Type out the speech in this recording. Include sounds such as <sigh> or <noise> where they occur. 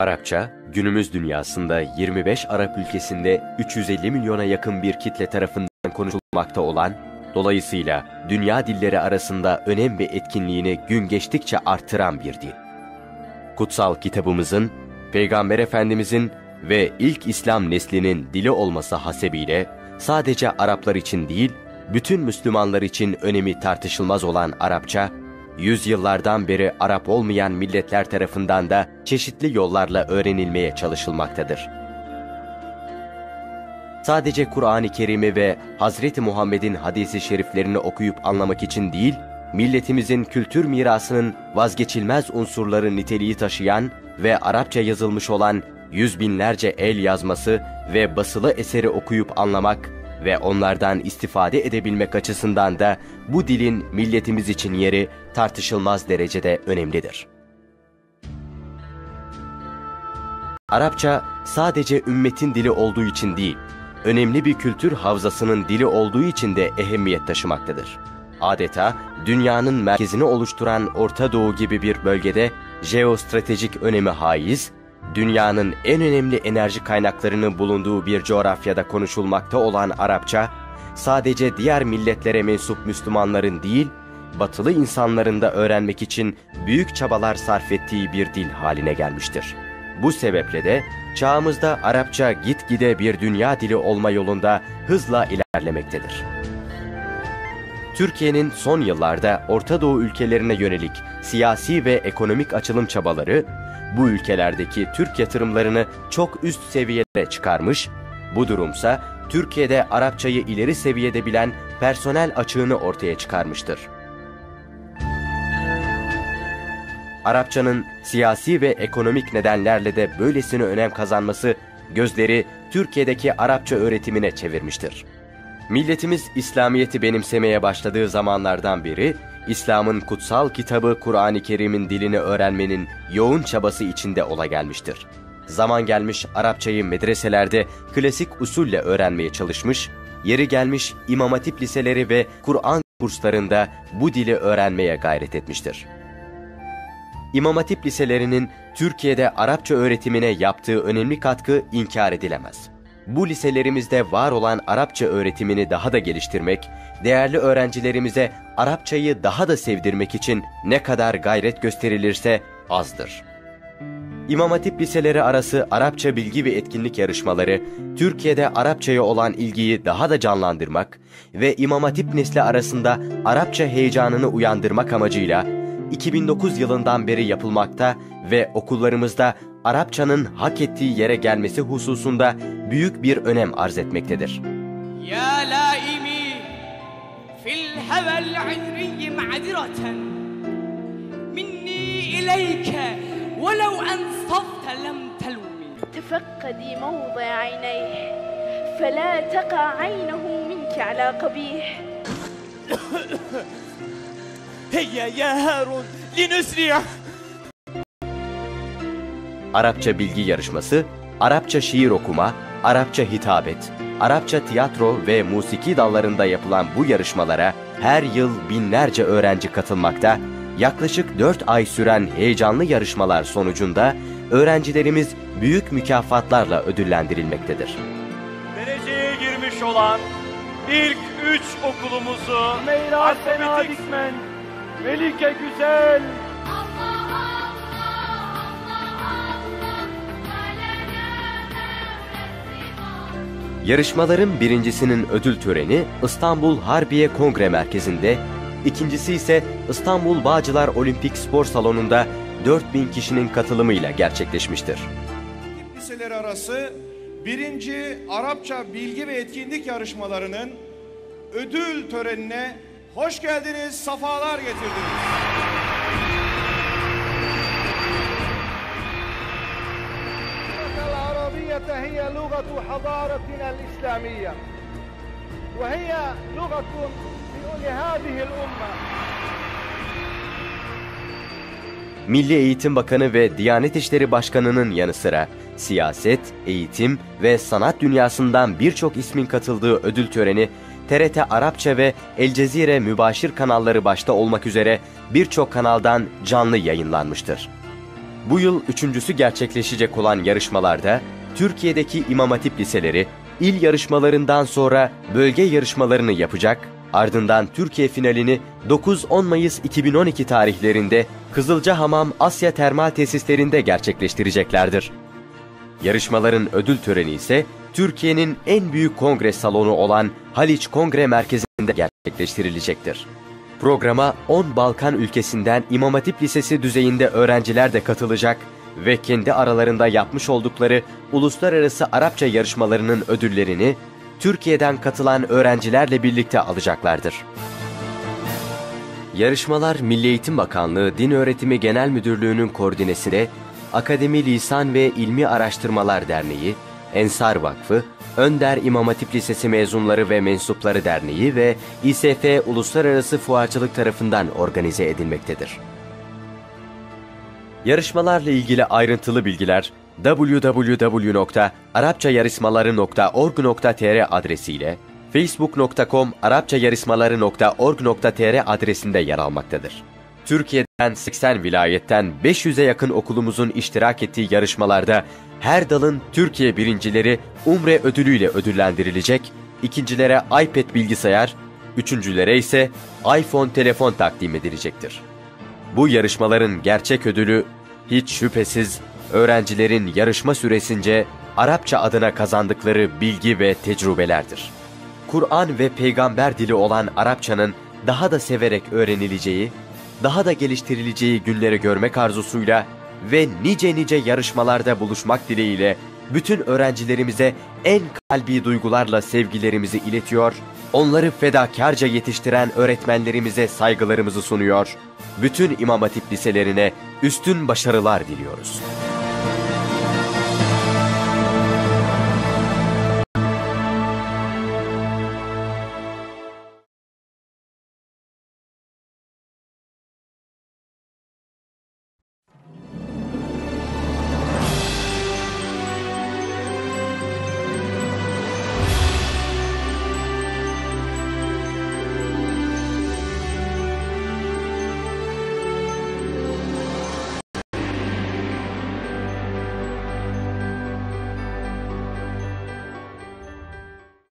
Arapça, günümüz dünyasında 25 Arap ülkesinde 350 milyona yakın bir kitle tarafından konuşulmakta olan, dolayısıyla dünya dilleri arasında önem ve etkinliğini gün geçtikçe artıran bir dil. Kutsal kitabımızın, Peygamber Efendimizin ve ilk İslam neslinin dili olması hasebiyle sadece Araplar için değil, bütün Müslümanlar için önemi tartışılmaz olan Arapça, yüzyıllardan beri Arap olmayan milletler tarafından da çeşitli yollarla öğrenilmeye çalışılmaktadır. Sadece Kur'an-ı Kerim'i ve Hazreti Muhammed'in hadisi şeriflerini okuyup anlamak için değil, milletimizin kültür mirasının vazgeçilmez unsurları niteliği taşıyan ve Arapça yazılmış olan yüz binlerce el yazması ve basılı eseri okuyup anlamak ve onlardan istifade edebilmek açısından da bu dilin milletimiz için yeri tartışılmaz derecede önemlidir. Arapça sadece ümmetin dili olduğu için değil, önemli bir kültür havzasının dili olduğu için de ehemmiyet taşımaktadır. Adeta dünyanın merkezini oluşturan Orta Doğu gibi bir bölgede jeostratejik önemi haiz, dünyanın en önemli enerji kaynaklarının bulunduğu bir coğrafyada konuşulmakta olan Arapça, sadece diğer milletlere mensup Müslümanların değil, batılı insanların da öğrenmek için büyük çabalar sarf ettiği bir dil haline gelmiştir. Bu sebeple de çağımızda Arapça gitgide bir dünya dili olma yolunda hızla ilerlemektedir. Türkiye'nin son yıllarda Orta Doğu ülkelerine yönelik siyasi ve ekonomik açılım çabaları, bu ülkelerdeki Türk yatırımlarını çok üst seviyelere çıkarmış, bu durumsa Türkiye'de Arapçayı ileri seviyede bilen personel açığını ortaya çıkarmıştır. Arapçanın siyasi ve ekonomik nedenlerle de böylesine önem kazanması gözleri Türkiye'deki Arapça öğretimine çevirmiştir. Milletimiz İslamiyet'i benimsemeye başladığı zamanlardan beri İslam'ın kutsal kitabı Kur'an-ı Kerim'in dilini öğrenmenin yoğun çabası içinde ola gelmiştir. Zaman gelmiş Arapçayı medreselerde klasik usulle öğrenmeye çalışmış, yeri gelmiş İmam Hatip liseleri ve Kur'an kurslarında bu dili öğrenmeye gayret etmiştir. İmam Hatip liselerinin Türkiye'de Arapça öğretimine yaptığı önemli katkı inkar edilemez. Bu liselerimizde var olan Arapça öğretimini daha da geliştirmek, değerli öğrencilerimize Arapçayı daha da sevdirmek için ne kadar gayret gösterilirse azdır. İmam Hatip liseleri arası Arapça bilgi ve etkinlik yarışmaları, Türkiye'de Arapçaya olan ilgiyi daha da canlandırmak ve İmam Hatip nesli arasında Arapça heyecanını uyandırmak amacıyla 2009 yılından beri yapılmakta ve okullarımızda Arapçanın hak ettiği yere gelmesi hususunda büyük bir önem arz etmektedir. Ya la الهوى العذري معذرة مني إليك ولو أنصفت لم تلومي تفقدي موضع عينيه فلا تقع عينه منك على قبيح <coughs> هيا يا هارون لنسرع Arapça bilgi yarışması, Arapça şiir okuma, Arapça hitabet, Arapça tiyatro ve musiki dallarında yapılan bu yarışmalara her yıl binlerce öğrenci katılmakta, yaklaşık 4 ay süren heyecanlı yarışmalar sonucunda öğrencilerimiz büyük mükafatlarla ödüllendirilmektedir. Dereceye girmiş olan ilk üç okulumuzu Meyra Sena Dikmen, Melike Güzel, Yarışmaların birincisinin ödül töreni İstanbul Harbiye Kongre Merkezi'nde, ikincisi ise İstanbul Bağcılar Olimpik Spor Salonu'nda 4000 kişinin katılımıyla gerçekleşmiştir. liseleri arası birinci Arapça bilgi ve etkinlik yarışmalarının ödül törenine hoş geldiniz, safalar getirdiniz. هي لغة حضارتنا الإسلامية وهي لغة لهذه الأمة Milli Eğitim Bakanı ve Diyanet İşleri Başkanı'nın yanı sıra siyaset, eğitim ve sanat dünyasından birçok ismin katıldığı ödül töreni TRT Arapça ve El Cezire Mübaşir kanalları başta olmak üzere birçok kanaldan canlı yayınlanmıştır. Bu yıl üçüncüsü gerçekleşecek olan yarışmalarda Türkiye'deki İmam Hatip liseleri il yarışmalarından sonra bölge yarışmalarını yapacak, ardından Türkiye finalini 9-10 Mayıs 2012 tarihlerinde Kızılcahamam Asya Termal Tesislerinde gerçekleştireceklerdir. Yarışmaların ödül töreni ise Türkiye'nin en büyük kongre salonu olan Haliç Kongre Merkezi'nde gerçekleştirilecektir. Programa 10 Balkan ülkesinden İmam Hatip Lisesi düzeyinde öğrenciler de katılacak ve kendi aralarında yapmış oldukları uluslararası Arapça yarışmalarının ödüllerini Türkiye'den katılan öğrencilerle birlikte alacaklardır. Yarışmalar Milli Eğitim Bakanlığı Din Öğretimi Genel Müdürlüğü'nün koordinesinde Akademi Lisan ve İlmi Araştırmalar Derneği, Ensar Vakfı, Önder İmam Hatip Lisesi Mezunları ve Mensupları Derneği ve İSF Uluslararası Fuarcılık tarafından organize edilmektedir. Yarışmalarla ilgili ayrıntılı bilgiler www.arapçayarismaları.org.tr adresiyle facebook.com arapçayarismaları.org.tr adresinde yer almaktadır. Türkiye'den 80 vilayetten 500'e yakın okulumuzun iştirak ettiği yarışmalarda her dalın Türkiye birincileri Umre ödülüyle ödüllendirilecek, ikincilere iPad bilgisayar, üçüncülere ise iPhone telefon takdim edilecektir. Bu yarışmaların gerçek ödülü hiç şüphesiz öğrencilerin yarışma süresince Arapça adına kazandıkları bilgi ve tecrübelerdir. Kur'an ve peygamber dili olan Arapçanın daha da severek öğrenileceği, daha da geliştirileceği günleri görmek arzusuyla ve nice nice yarışmalarda buluşmak dileğiyle bütün öğrencilerimize en kalbi duygularla sevgilerimizi iletiyor, onları fedakarca yetiştiren öğretmenlerimize saygılarımızı sunuyor, bütün İmam Hatip liselerine üstün başarılar diliyoruz.